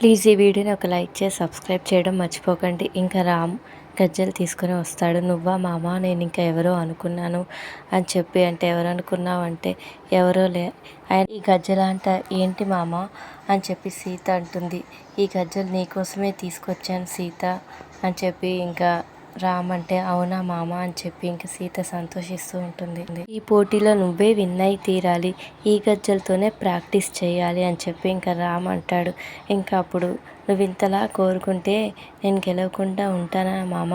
Please ఈ వీడియోని ఒక లైక్ చేసి సబ్స్క్రైబ్ చేయడం మర్చిపోకండి. ఇంకా రామ్ గజ్జలు తీసుకొని వస్తాడు. నువ్వా మామ? నేను ఇంకా ఎవరో అనుకున్నాను అని చెప్పి అంటే ఎవరు అనుకున్నావు అంటే ఎవరో లే ఆయన ఈ గజ్జల అంట ఏంటి మామ? అని చెప్పి సీత అంటుంది. ఈ గజ్జలు నీకోసమే తీసుకొచ్చాను సీత అని చెప్పి ఇంకా రామ్ అంటే అవునా మామ అని చెప్పి ఇంక సీత సంతోషిస్తూ ఉంటుంది. ఈ పోటీలో నువ్వే విన్ అయి తీరాలి ఈ గజ్జలతోనే ప్రాక్టీస్ చేయాలి అని చెప్పి ఇంకా రామ్ అంటాడు. ఇంకా అప్పుడు నువ్వు ఇంతలా కోరుకుంటే నేను గెలవకుండా ఉంటానా మామ?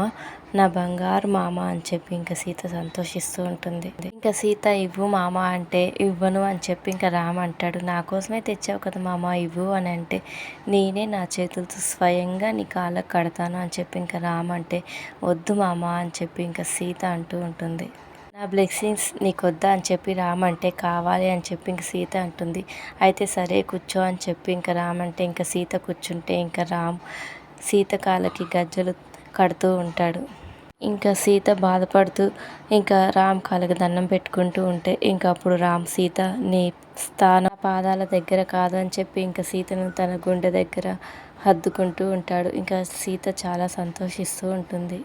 నా బంగారు మామ అని చెప్పి ఇంకా సీత సంతోషిస్తూ ఉంటుంది. ఇంకా సీత ఇవ్వు మామ అంటే ఇవ్వను అని చెప్పి ఇంకా రామ అంటాడు. నా కోసమే తెచ్చావు కదా మామ ఇవ్వు అని అంటే నేనే నా చేతులతో స్వయంగా నీ కాళ్ళకు కడతాను అని చెప్పి ఇంకా రామ అంటే వద్దు మామ అని చెప్పి ఇంకా సీత అంటూ ఉంటుంది. నా బ్లెస్సింగ్స్ నీకు వద్దా అని చెప్పి రామంటే కావాలి అని చెప్పి ఇంక సీత అంటుంది. అయితే సరే కూర్చో అని చెప్పి ఇంకా రామంటే ఇంకా సీత కూర్చుంటే ఇంకా రామ్ సీత కాళ్ళకి గజ్జలు కడుతూ ఉంటాడు. ఇంకా సీత బాధపడుతూ ఇంకా రామ్ కాళ్ళకి దండం పెట్టుకుంటూ ఉంటే ఇంకా అప్పుడు రామ్ సీత నీ స్థాన పాదాల దగ్గర కాదు అని చెప్పి ఇంకా సీతను తన గుండె దగ్గర హద్దుకుంటూ ఉంటాడు. ఇంకా సీత చాలా సంతోషిస్తూ ఉంటుంది.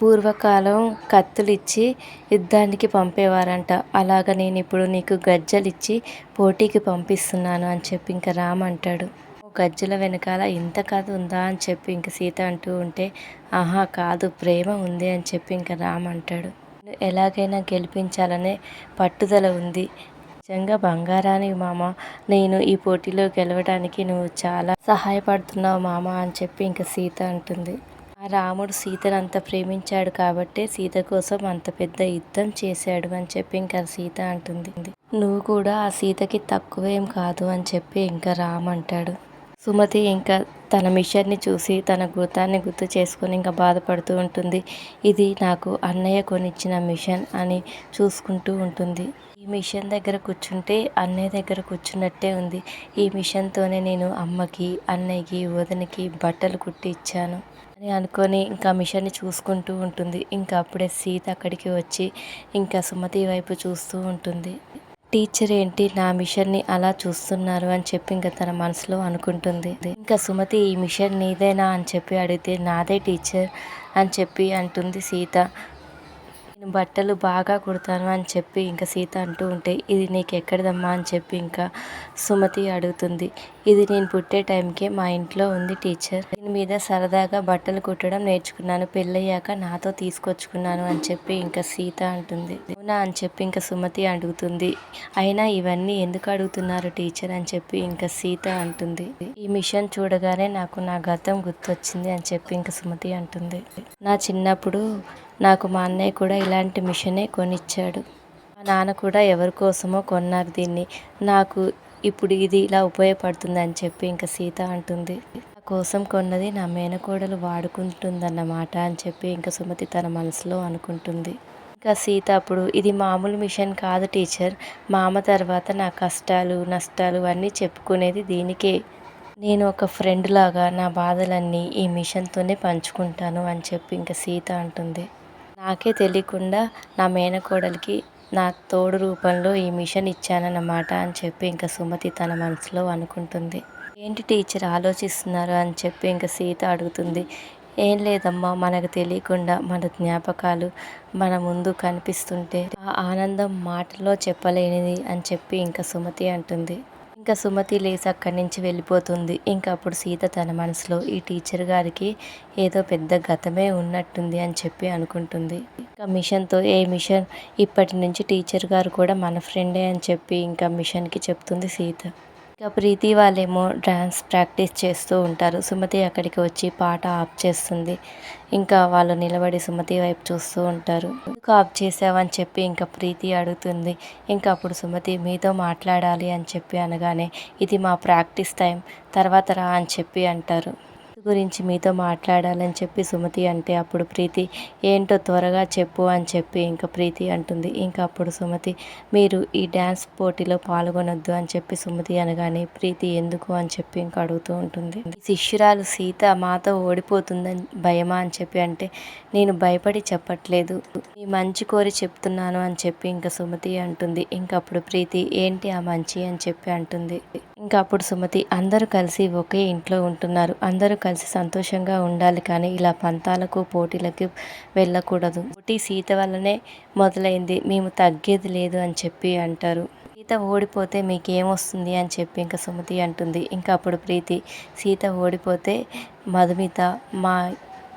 పూర్వకాలం కత్తులు ఇచ్చి యుద్ధానికి పంపేవారంట. అలాగ నేను ఇప్పుడు నీకు గజ్జలు ఇచ్చి పోటీకి పంపిస్తున్నాను అని చెప్పి ఇంకా రామ్ అంటాడు. గజ్జల వెనకాల ఇంత కథ ఉందా అని చెప్పి ఇంక సీత అంటూ ఉంటే ఆహా కాదు ప్రేమ ఉంది అని చెప్పి ఇంకా రామ్ అంటాడు. ఎలాగైనా గెలిపించాలనే పట్టుదల ఉంది. నిజంగా బంగారాని మామ. నేను ఈ పోటీలో గెలవడానికి నువ్వు చాలా సహాయపడుతున్నావు మామ అని చెప్పి ఇంకా సీత అంటుంది. ఆ రాముడు సీతను అంత ప్రేమించాడు కాబట్టే సీత కోసం అంత పెద్ద యుద్ధం చేశాడు అని చెప్పి ఇంకా సీత అంటుంది. నువ్వు కూడా ఆ సీతకి తక్కువేం కాదు అని చెప్పి ఇంకా రామ్ అంటాడు. సుమతి ఇంకా తన మిషన్ని చూసి తన గుర్తాన్ని గుర్తు చేసుకొని ఇంకా బాధపడుతూ ఉంటుంది. ఇది నాకు అన్నయ్య కొనిచ్చిన మిషన్ అని చూసుకుంటూ ఉంటుంది. ఈ మిషన్ దగ్గర కూర్చుంటే అన్నయ్య దగ్గర కూర్చున్నట్టే ఉంది. ఈ మిషన్తోనే నేను అమ్మకి అన్నయ్యకి వదనికి బట్టలు కుట్టి ఇచ్చాను అని అనుకొని ఇంకా మిషన్ని చూసుకుంటూ ఉంటుంది. ఇంకా అప్పుడే సీత అక్కడికి వచ్చి ఇంకా సుమతి వైపు చూస్తూ ఉంటుంది. టీచర్ ఏంటి నా మిషన్ని అలా చూస్తున్నారు అని చెప్పి ఇంకా తన మనసులో అనుకుంటుంది. ఇంకా సుమతి ఈ మిషన్ నీదేనా అని చెప్పి అడిగితే నాదే టీచర్ అని చెప్పి అంటుంది సీత. బట్టలు బాగా కుడతాను అని చెప్పి ఇంకా సీత అంటూ ఉంటే ఇది నీకు ఎక్కడిదమ్మా అని చెప్పి ఇంకా సుమతి అడుగుతుంది. ఇది నేను పుట్టే టైంకే మా ఇంట్లో ఉంది టీచర్. దీని మీద సరదాగా బట్టలు కుట్టడం నేర్చుకున్నాను. పెళ్ళయ్యాక నాతో తీసుకొచ్చుకున్నాను అని చెప్పి ఇంకా సీత అంటుంది. అవునా? అని చెప్పి ఇంకా సుమతి అడుగుతుంది. అయినా ఇవన్నీ ఎందుకు అడుగుతున్నారు టీచర్? అని చెప్పి ఇంకా సీత అంటుంది. ఈ మిషన్ చూడగానే నాకు నా గతం గుర్తొచ్చింది అని చెప్పి ఇంకా సుమతి అంటుంది. నా చిన్నప్పుడు నాకు మా అన్నయ్య కూడా ఇలాంటి మిషనే కొనిచ్చాడు. మా నాన్న కూడా ఎవరి కోసమో కొన్నారు దీన్ని. నాకు ఇప్పుడు ఇది ఇలా ఉపయోగపడుతుంది అని చెప్పి ఇంకా సీత అంటుంది. నా కోసం కొన్నది నా మేనకోడలు వాడుకుంటుందన్నమాట అని చెప్పి ఇంకా సుమతి తన మనసులో అనుకుంటుంది. ఇంకా సీత అప్పుడు ఇది మామూలు మిషన్ కాదు టీచర్. మామ తర్వాత నా కష్టాలు నష్టాలు అన్నీ చెప్పుకునేది దీనికే. నేను ఒక ఫ్రెండ్ లాగా నా బాధలన్నీ ఈ మిషన్తోనే పంచుకుంటాను అని చెప్పి ఇంకా సీత అంటుంది. నాకే తెలియకుండా నా మేనకోడలికి నా తోడు రూపంలో ఈ మిషన్ ఇచ్చానన్నమాట అని చెప్పి ఇంకా సుమతి తన మనసులో అనుకుంటుంది. ఏంటి టీచర్ ఆలోచిస్తున్నారు అని చెప్పి ఇంకా సీత అడుగుతుంది. ఏం లేదమ్మా మనకు తెలియకుండా మన జ్ఞాపకాలు మన ముందు కనిపిస్తుంటే ఆ ఆనందం మాటల్లో చెప్పలేనిది అని చెప్పి ఇంకా సుమతి అంటుంది. ఇంకా సుమతి లేసి అక్కడి నుంచి వెళ్ళిపోతుంది. ఇంకా అప్పుడు సీత తన మనసులో ఈ టీచర్ గారికి ఏదో పెద్ద గతమే ఉన్నట్టుంది అని చెప్పి అనుకుంటుంది. ఇంకా మిషన్తో ఏ మిషన్? ఇప్పటి నుంచి టీచర్ గారు కూడా మన ఫ్రెండే అని చెప్పి ఇంకా మిషన్కి చెప్తుంది సీత. ఇక ప్రీతి వాళ్ళేమో డ్యాన్స్ ప్రాక్టీస్ చేస్తూ ఉంటారు. సుమతి అక్కడికి వచ్చి పాట ఆఫ్ చేస్తుంది. ఇంకా వాళ్ళు నిలబడి సుమతి వైపు చూస్తూ ఉంటారు. ఎందుకు ఆఫ్ చేసావని చెప్పి ఇంకా ప్రీతి అడుగుతుంది. ఇంకా అప్పుడు సుమతి మీతో మాట్లాడాలి అని చెప్పి అనగానే ఇది మా ప్రాక్టీస్ టైం. తర్వాత రా అని చెప్పి అంటారు. గురించి మీతో మాట్లాడాలని చెప్పి సుమతి అంటే అప్పుడు ప్రీతి ఏంటో త్వరగా చెప్పు అని చెప్పి ఇంకా ప్రీతి అంటుంది. ఇంకా అప్పుడు సుమతి మీరు ఈ డ్యాన్స్ పోటీలో పాల్గొనొద్దు అని చెప్పి సుమతి అనగానే ప్రీతి ఎందుకు? అని చెప్పి ఇంకా అడుగుతూ ఉంటుంది. శిష్యురాలు సీత మాతో ఓడిపోతుందని భయమా? అని చెప్పి అంటే నేను భయపడి చెప్పట్లేదు. మీ మంచి కోరి చెప్తున్నాను అని చెప్పి ఇంకా సుమతి అంటుంది. ఇంకప్పుడు ప్రీతి ఏంటి ఆ మంచి? అని చెప్పి అంటుంది. ఇంకా అప్పుడు సుమతి అందరూ కలిసి ఒకే ఇంట్లో ఉంటున్నారు. అందరూ కలిసి సంతోషంగా ఉండాలి కానీ ఇలా పంతాలకు పోటీలకు వెళ్ళకూడదు. పోటీ సీత వల్లనే మొదలైంది. మేము తగ్గేది లేదు అని చెప్పి అంటారు. సీత ఓడిపోతే మీకేమొస్తుంది అని చెప్పి ఇంకా సుమతి అంటుంది. ఇంకా అప్పుడు ప్రీతి సీత ఓడిపోతే మధుమిత మా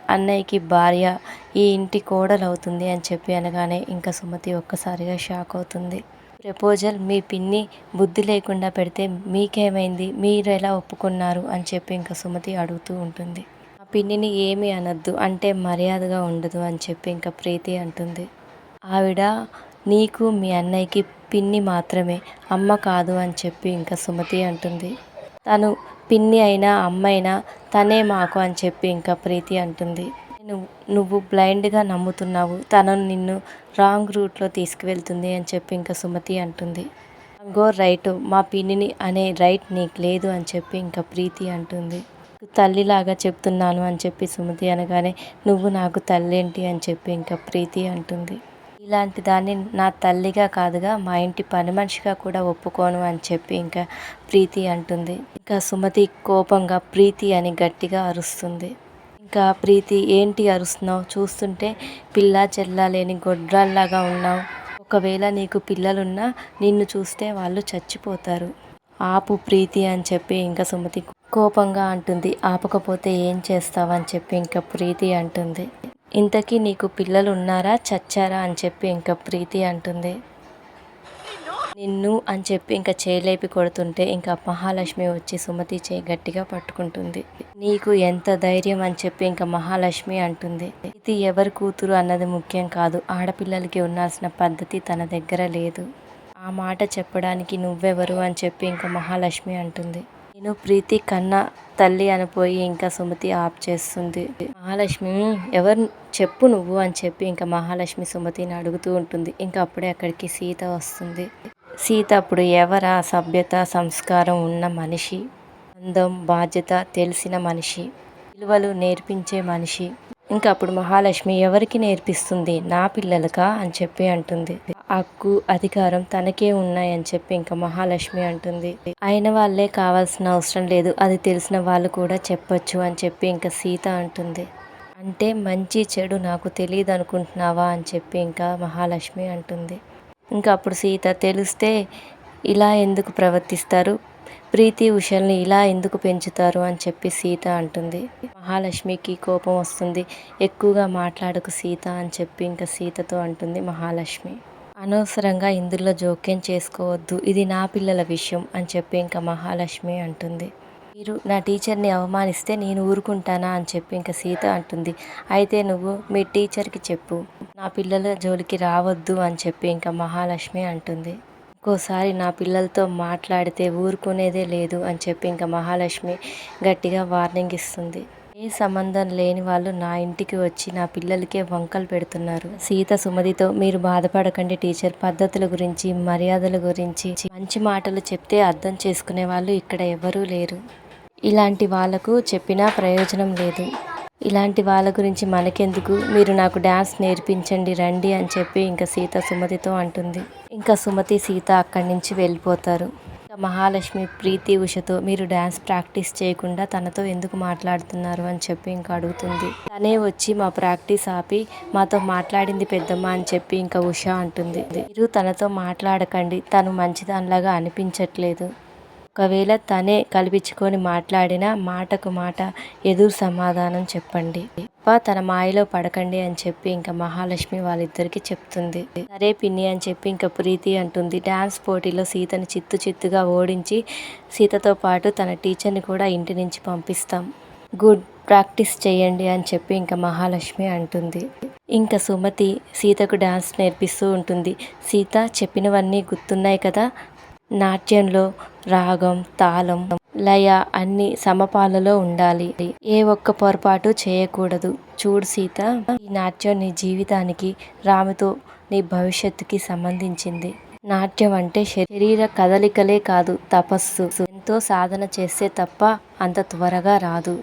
అన్నయ్యకి భార్య ఈ ఇంటి కోడలు అవుతుంది అని చెప్పి అనగానే ఇంకా సుమతి ఒక్కసారిగా షాక్ అవుతుంది. ప్రపోజల్ మీ పిన్ని బుద్ధి లేకుండా పెడితే మీకేమైంది? మీరు ఎలా ఒప్పుకున్నారు? అని చెప్పి ఇంకా సుమతి అడుగుతూ ఉంటుంది. ఆ పిన్నిని ఏమీ అనొద్దు అంటే మర్యాదగా ఉండదు అని చెప్పి ఇంకా ప్రీతి అంటుంది. ఆవిడ నీకు మీ అన్నయ్యకి పిన్ని మాత్రమే అమ్మ కాదు అని చెప్పి ఇంకా సుమతి అంటుంది. తను పిన్ని అయినా అమ్మ అయినా తనే మాకు అని చెప్పి ఇంకా ప్రీతి అంటుంది. నువ్వు నువ్వు బ్లైండ్గా నమ్ముతున్నావు. తను నిన్ను రాంగ్ రూట్లో తీసుకువెళ్తుంది అని చెప్పి ఇంకా సుమతి అంటుంది. గో రైట్ మా పిన్నిని అనే రైట్ నీకు లేదు అని చెప్పి ఇంకా ప్రీతి అంటుంది. తల్లిలాగా చెప్తున్నాను అని చెప్పి సుమతి అనగానే నువ్వు నాకు తల్లేంటి అని చెప్పి ఇంకా ప్రీతి అంటుంది. ఇలాంటి దాన్ని నా తల్లిగా కాదుగా మా ఇంటి పని మనిషిగా కూడా ఒప్పుకోను అని చెప్పి ఇంకా ప్రీతి అంటుంది. ఇంకా సుమతి కోపంగా ప్రీతి అని గట్టిగా అరుస్తుంది. ఇంకా ప్రీతి ఏంటి అరుస్తున్నావు? చూస్తుంటే పిల్ల చెల్ల లేని గొడ్రాల్లాగా ఉన్నావు. ఒకవేళ నీకు పిల్లలున్నా నిన్ను చూస్తే వాళ్ళు చచ్చిపోతారు. ఆపు ప్రీతి అని చెప్పి ఇంకా సుమతి కోపంగా అంటుంది. ఆపకపోతే ఏం చేస్తావని చెప్పి ఇంకా ప్రీతి అంటుంది. ఇంతకీ నీకు పిల్లలు ఉన్నారా చచ్చారా? అని చెప్పి ఇంకా ప్రీతి అంటుంది. నిన్ను అని చెప్పి ఇంకా చేలేపి కొడుతుంటే ఇంకా మహాలక్ష్మి వచ్చి సుమతి చేయి గట్టిగా పట్టుకుంటుంది. నీకు ఎంత ధైర్యం అని చెప్పి ఇంకా మహాలక్ష్మి అంటుంది. ఇది ఎవరి కూతురు అన్నది ముఖ్యం కాదు. ఆడపిల్లలకి ఉండాల్సిన పద్ధతి తన దగ్గర లేదు. ఆ మాట చెప్పడానికి నువ్వెవరు అని చెప్పి ఇంకా మహాలక్ష్మి అంటుంది. నేను ప్రీతి కన్నా తల్లి అనిపోయి ఇంకా సుమతి ఆప్ చేస్తుంది. మహాలక్ష్మి ఎవరు చెప్పు నువ్వు అని చెప్పి ఇంకా మహాలక్ష్మి సుమతిని అడుగుతూ ఉంటుంది. ఇంకా అప్పుడే అక్కడికి సీత వస్తుంది. సీత అప్పుడు ఎవరా సభ్యత సంస్కారం ఉన్న మనిషి? అందం బాధ్యత తెలిసిన మనిషి. విలువలు నేర్పించే మనిషి. ఇంకా అప్పుడు మహాలక్ష్మి ఎవరికి నేర్పిస్తుంది? నా పిల్లలకా? అని చెప్పి అంటుంది. హక్కు అధికారం తనకే ఉన్నాయని చెప్పి ఇంకా మహాలక్ష్మి అంటుంది. అయిన వాళ్ళే కావాల్సిన అవసరం లేదు. అది తెలిసిన వాళ్ళు కూడా చెప్పొచ్చు అని చెప్పి ఇంకా సీత అంటుంది. అంటే మంచి చెడు నాకు తెలియదు అనుకుంటున్నావా అని చెప్పి ఇంకా మహాలక్ష్మి అంటుంది. ఇంకా అప్పుడు సీత తెలిస్తే ఇలా ఎందుకు ప్రవర్తిస్తారు? ప్రీతి ఉషల్ని ఇలా ఎందుకు పెంచుతారు? అని చెప్పి సీత అంటుంది. మహాలక్ష్మికి కోపం వస్తుంది. ఎక్కువగా మాట్లాడకు సీత అని చెప్పి ఇంకా సీతతో అంటుంది మహాలక్ష్మి. అనవసరంగా ఇందులో జోక్యం చేసుకోవద్దు. ఇది నా పిల్లల విషయం అని చెప్పి ఇంకా మహాలక్ష్మి అంటుంది. మీరు నా టీచర్ని అవమానిస్తే నేను ఊరుకుంటానా అని చెప్పి ఇంకా సీత అంటుంది. అయితే నువ్వు మీ టీచర్కి చెప్పు. నా పిల్లల జోలికి రావద్దు అని చెప్పి ఇంకా మహాలక్ష్మి అంటుంది. ఇంకోసారి నా పిల్లలతో మాట్లాడితే ఊరుకునేదే లేదు అని చెప్పి ఇంకా మహాలక్ష్మి గట్టిగా వార్నింగ్ ఇస్తుంది. ఏ సంబంధం లేని వాళ్ళు నా ఇంటికి వచ్చి నా పిల్లలకే వంకలు పెడుతున్నారు. సీత సుమతితో మీరు బాధపడకండి టీచర్. పద్ధతుల గురించి మర్యాదల గురించి మంచి మాటలు చెప్తే అర్థం చేసుకునే వాళ్ళు ఇక్కడ ఎవరూ లేరు. ఇలాంటి వాళ్ళకు చెప్పినా ప్రయోజనం లేదు. ఇలాంటి వాళ్ళ గురించి మనకెందుకు? మీరు నాకు డ్యాన్స్ నేర్పించండి రండి అని చెప్పి ఇంకా సీత సుమతితో అంటుంది. ఇంకా సుమతి సీత అక్కడి నుంచి వెళ్ళిపోతారు. ఇంకా మహాలక్ష్మి ప్రీతి ఉషతో మీరు డ్యాన్స్ ప్రాక్టీస్ చేయకుండా తనతో ఎందుకు మాట్లాడుతున్నారు అని చెప్పి ఇంకా అడుగుతుంది. తనే వచ్చి మా ప్రాక్టీస్ ఆపి మాతో మాట్లాడింది పెద్దమ్మ అని చెప్పి ఇంకా ఉష అంటుంది. మీరు తనతో మాట్లాడకండి తను మంచిదానిలాగా అనిపించట్లేదు. ఒకవేళ తనే కల్పించుకొని మాట్లాడినా మాటకు మాట ఎదురు సమాధానం చెప్పండి. తప్ప తన మాయలో పడకండి అని చెప్పి ఇంకా మహాలక్ష్మి వాళ్ళిద్దరికి చెప్తుంది. సరే పిన్ని అని చెప్పి ఇంకా ప్రీతి అంటుంది. డ్యాన్స్ పోటీలో సీతని చిత్తు చిత్తుగా ఓడించి సీతతో పాటు తన టీచర్ని కూడా ఇంటి నుంచి పంపిస్తాం. గుడ్ ప్రాక్టీస్ చేయండి అని చెప్పి ఇంకా మహాలక్ష్మి అంటుంది. ఇంకా సుమతి సీతకు డ్యాన్స్ నేర్పిస్తూ ఉంటుంది. సీత చెప్పినవన్నీ గుర్తున్నాయి కదా నాట్యంలో రాగం తాళం లయ అన్ని సమపాలలో ఉండాలి. ఏ ఒక్క పొరపాటు చేయకూడదు. చూడు సీత ఈ నాట్యం నీ జీవితానికి రాముతో నీ భవిష్యత్తుకి సంబంధించింది. నాట్యం అంటే శరీర కదలికలే కాదు తపస్సు. ఎంతో సాధన చేస్తే తప్ప అంత త్వరగా రాదు.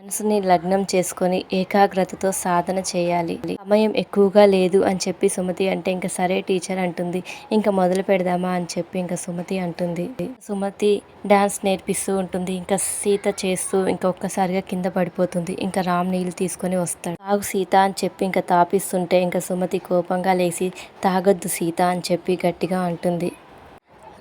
మనసుని లగ్నం చేసుకొని ఏకాగ్రతతో సాధన చేయాలి. సమయం ఎక్కువగా లేదు అని చెప్పి సుమతి అంటే ఇంకా సరే టీచర్ అంటుంది. ఇంకా మొదలు పెడదామా అని చెప్పి ఇంకా సుమతి అంటుంది. సుమతి డాన్స్ నేర్పిస్తూ ఉంటుంది. ఇంకా సీత చేస్తూ ఇంకా ఒక్కసారిగా కింద పడిపోతుంది. ఇంకా రామ్ నీళ్ళు తీసుకొని వస్తాడు. తాగు సీత అని చెప్పి ఇంకా తాపిస్తుంటే ఇంకా సుమతి కోపంగా లేచి తాగొద్దు సీత అని చెప్పి గట్టిగా అంటుంది.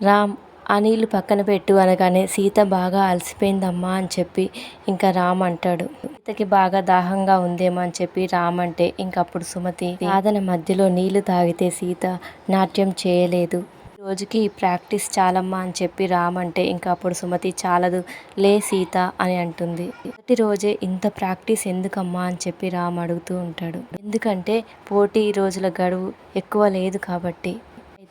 రామ్ ఆ నీళ్ళు పక్కన పెట్టు అనగానే సీత బాగా అలసిపోయిందమ్మా అని చెప్పి ఇంకా రామ్ అంటాడు. సీతకి బాగా దాహంగా ఉందేమో అని చెప్పి రామ్ అంటే ఇంకప్పుడు సుమతి సాధన మధ్యలో నీళ్ళు తాగితే సీత నాట్యం చేయలేదు. రోజుకి ప్రాక్టీస్ చాలమ్మా అని చెప్పి రామ్ అంటే ఇంకా అప్పుడు సుమతి చాలదు లే సీత అని అంటుంది. మొదటి రోజే ఇంత ప్రాక్టీస్ ఎందుకమ్మా అని చెప్పి రామ్ అడుగుతూ ఉంటాడు. ఎందుకంటే పోటీ రోజుల గడువు ఎక్కువ లేదు కాబట్టి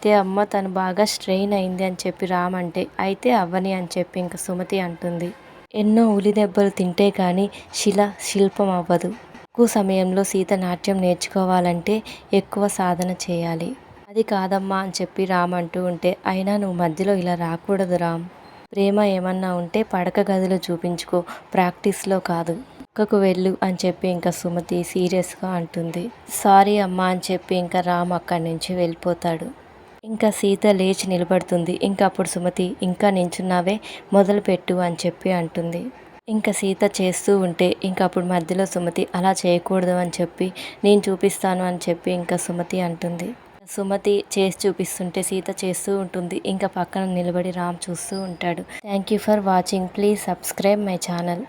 అయితే అమ్మ తను బాగా స్ట్రెయిన్ అయింది అని చెప్పి రామంటే అయితే అవ్వని అని చెప్పి ఇంక సుమతి అంటుంది. ఎన్నో ఉలి దెబ్బలు తింటే కానీ శిల శిల్పం అవ్వదు. ఎక్కువ సమయంలో సీత నాట్యం నేర్చుకోవాలంటే ఎక్కువ సాధన చేయాలి. అది కాదమ్మా అని చెప్పి రామ్ అంటూ ఉంటే అయినా నువ్వు మధ్యలో ఇలా రాకూడదు రామ్. ప్రేమ ఏమన్నా ఉంటే పడక గదిలో చూపించుకో ప్రాక్టీస్లో కాదు. పక్కకు వెళ్ళు అని చెప్పి ఇంకా సుమతి సీరియస్గా అంటుంది. సారీ అమ్మా అని చెప్పి ఇంకా రామ్ అక్కడి నుంచి వెళ్ళిపోతాడు. ఇంకా సీత లేచి నిలబడుతుంది. ఇంకా అప్పుడు సుమతి ఇంకా నించున్నావే మొదలుపెట్టు అని చెప్పి అంటుంది. ఇంకా సీత చేస్తూ ఉంటే ఇంకా అప్పుడు మధ్యలో సుమతి అలా చేయకూడదు అని చెప్పి నేను చూపిస్తాను అని చెప్పి ఇంకా సుమతి అంటుంది. సుమతి చేసి చూపిస్తుంటే సీత చేస్తూ ఉంటుంది. ఇంకా పక్కన నిలబడి రామ్ చూస్తూ ఉంటాడు. Thank you for watching please subscribe my channel